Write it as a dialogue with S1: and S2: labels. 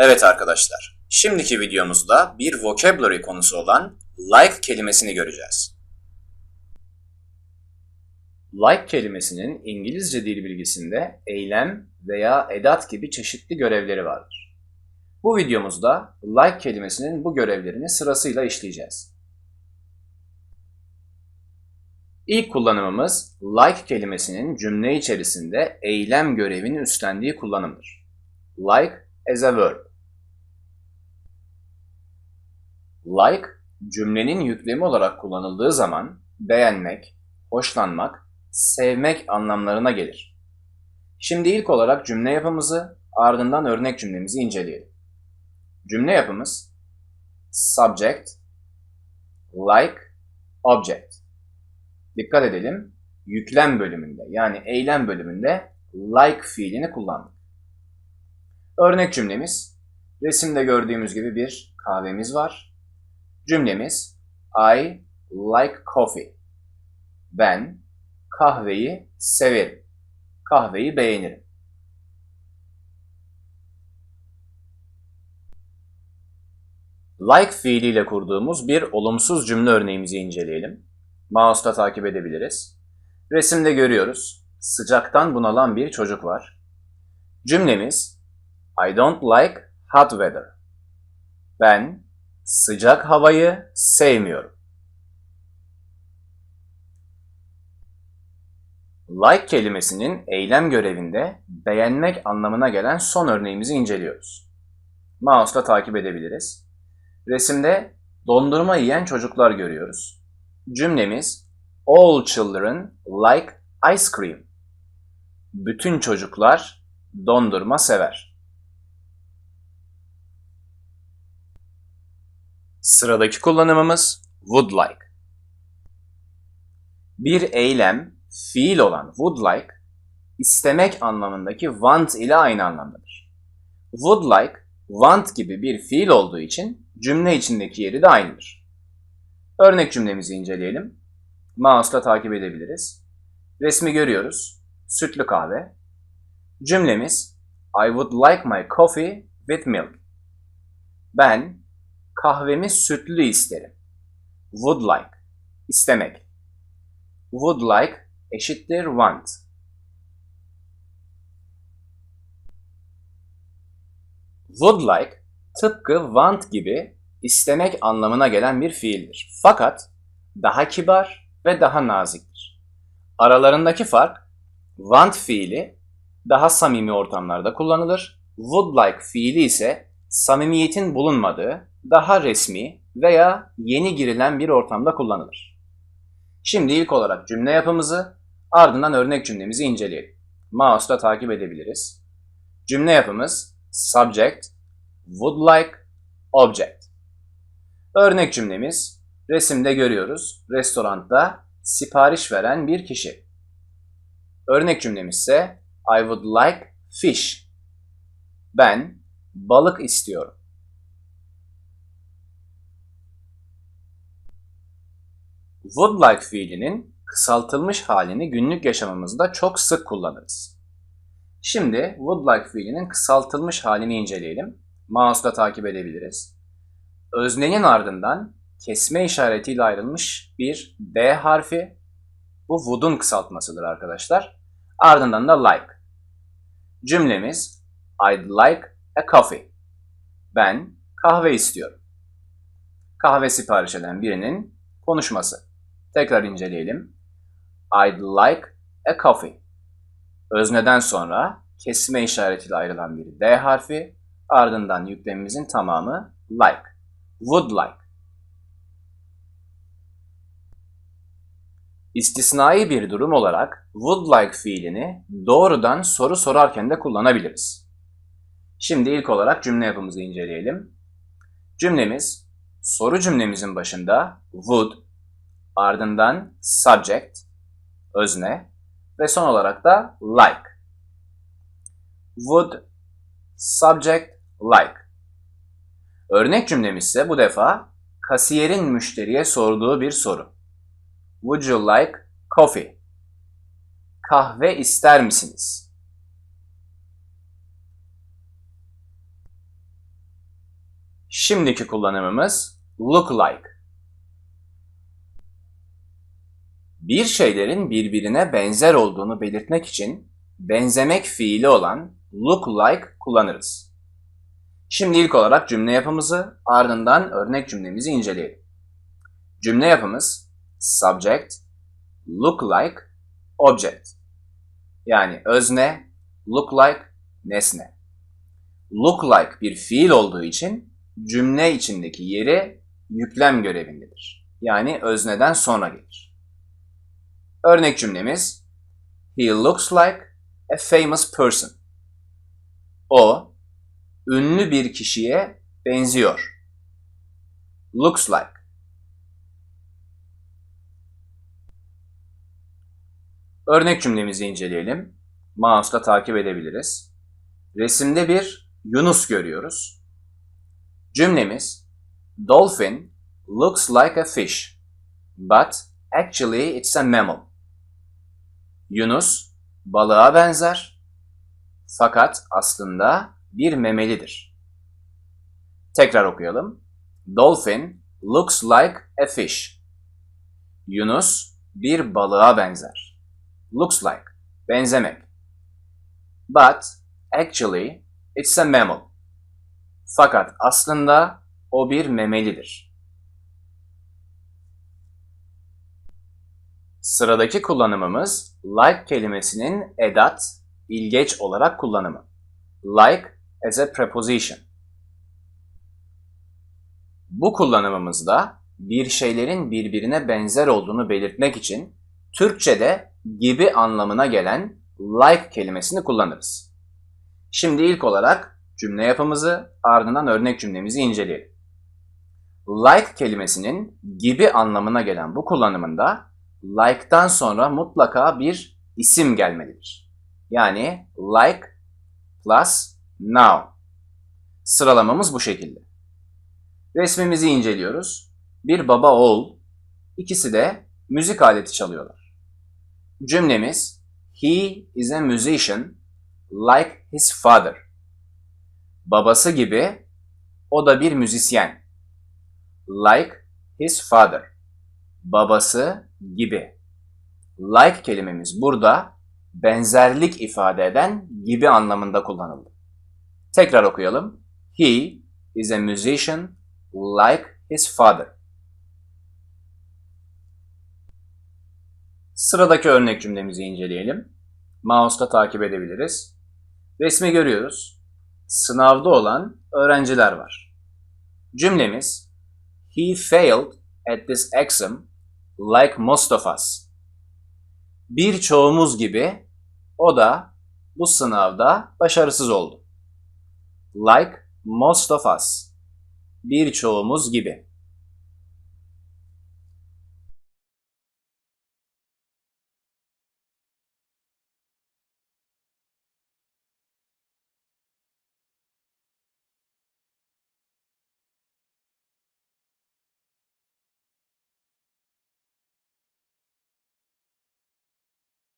S1: Evet arkadaşlar, şimdiki videomuzda bir vocabulary konusu olan like kelimesini göreceğiz. Like kelimesinin İngilizce dil bilgisinde eylem veya edat gibi çeşitli görevleri vardır. Bu videomuzda like kelimesinin bu görevlerini sırasıyla işleyeceğiz. İlk kullanımımız like kelimesinin cümle içerisinde eylem görevini üstlendiği kullanımdır. Like as a verb. Like, cümlenin yüklemi olarak kullanıldığı zaman beğenmek, hoşlanmak, sevmek anlamlarına gelir. Şimdi ilk olarak cümle yapımızı, ardından örnek cümlemizi inceleyelim. Cümle yapımız subject, like, object. Dikkat edelim, yüklem bölümünde yani eylem bölümünde like fiilini kullandık. Örnek cümlemiz, resimde gördüğümüz gibi bir kahvemiz var. Cümlemiz I like coffee. Ben kahveyi severim. Kahveyi beğenirim. Like fiiliyle kurduğumuz bir olumsuz cümle örneğimizi inceleyelim. Mouse'da takip edebiliriz. Resimde görüyoruz. Sıcaktan bunalan bir çocuk var. Cümlemiz I don't like hot weather. Ben sıcak havayı sevmiyorum. Like kelimesinin eylem görevinde beğenmek anlamına gelen son örneğimizi inceliyoruz. Mouse'la takip edebiliriz. Resimde dondurma yiyen çocuklar görüyoruz. Cümlemiz All children like ice cream. Bütün çocuklar dondurma sever. Sıradaki kullanımımız would like. Bir eylem, fiil olan would like, istemek anlamındaki want ile aynı anlamdadır. Would like, want gibi bir fiil olduğu için cümle içindeki yeri de aynıdır. Örnek cümlemizi inceleyelim. Mouse'la takip edebiliriz. Resmi görüyoruz. Sütlü kahve. Cümlemiz I would like my coffee with milk. Ben kahvemi sütlü isterim. Would like, istemek. Would like eşittir want. Would like tıpkı want gibi istemek anlamına gelen bir fiildir. Fakat daha kibar ve daha naziktir. Aralarındaki fark want fiili daha samimi ortamlarda kullanılır. Would like fiili ise samimiyetin bulunmadığı, daha resmi veya yeni girilen bir ortamda kullanılır. Şimdi ilk olarak cümle yapımızı, ardından örnek cümlemizi inceleyelim. Mouse'la takip edebiliriz. Cümle yapımız subject, would like, object. Örnek cümlemiz resimde görüyoruz. Restoranda sipariş veren bir kişi. Örnek cümlemiz ise I would like fish. Ben balık istiyorum. Would like fiilinin kısaltılmış halini günlük yaşamımızda çok sık kullanırız. Şimdi would like fiilinin kısaltılmış halini inceleyelim. Mouse'la takip edebiliriz. Öznenin ardından kesme işaretiyle ayrılmış bir D harfi. Bu would'un kısaltmasıdır arkadaşlar. Ardından da like. Cümlemiz I'd like a coffee. Ben kahve istiyorum. Kahve sipariş eden birinin konuşması. Tekrar inceleyelim. I'd like a coffee. Özneden sonra kesme işaretiyle ayrılan bir D harfi, ardından yüklemimizin tamamı like. Would like. İstisnai bir durum olarak would like fiilini doğrudan soru sorarken de kullanabiliriz. Şimdi ilk olarak cümle yapımızı inceleyelim. Cümlemiz soru cümlemizin başında would, ardından subject, özne ve son olarak da like. Would, subject, like. Örnek cümlemiz ise bu defa kasiyerin müşteriye sorduğu bir soru. Would you like coffee? Kahve ister misiniz? Şimdiki kullanımımız look like. Bir şeylerin birbirine benzer olduğunu belirtmek için benzemek fiili olan look like kullanırız. Şimdi ilk olarak cümle yapımızı ardından örnek cümlemizi inceleyelim. Cümle yapımız subject, look like, object. Yani özne, look like, nesne. Look like bir fiil olduğu için cümle içindeki yeri yüklem görevindedir. Yani özneden sonra gelir. Örnek cümlemiz He looks like a famous person. O ünlü bir kişiye benziyor. Looks like. Örnek cümlemizi inceleyelim. Mouse'la takip edebiliriz. Resimde bir Yunus görüyoruz. Cümlemiz Dolphin looks like a fish, but actually it's a mammal. Yunus balığa benzer fakat aslında bir memelidir. Tekrar okuyalım. Dolphin looks like a fish. Yunus bir balığa benzer. Looks like, benzemek. But actually it's a mammal. Fakat aslında o bir memelidir. Sıradaki kullanımımız like kelimesinin edat, ilgeç olarak kullanımı. Like as a preposition. Bu kullanımımızda bir şeylerin birbirine benzer olduğunu belirtmek için Türkçe'de gibi anlamına gelen like kelimesini kullanırız. Şimdi ilk olarak cümle yapımızı ardından örnek cümlemizi inceleyelim. Like kelimesinin gibi anlamına gelen bu kullanımında like'tan sonra mutlaka bir isim gelmelidir. Yani like plus now. Sıralamamız bu şekilde. Resmimizi inceliyoruz. Bir baba oğul, ikisi de müzik aleti çalıyorlar. Cümlemiz He is a musician like his father. Babası gibi o da bir müzisyen. Like his father. Babası gibi. Like kelimemiz burada benzerlik ifade eden gibi anlamında kullanıldı. Tekrar okuyalım. He is a musician like his father. Sıradaki örnek cümlemizi inceleyelim. Mouse'la takip edebiliriz. Resmi görüyoruz. Sınavda olan öğrenciler var. Cümlemiz He failed at this exam like most of us. Birçoğumuz gibi o da bu sınavda başarısız oldu. Like most of us. Birçoğumuz gibi.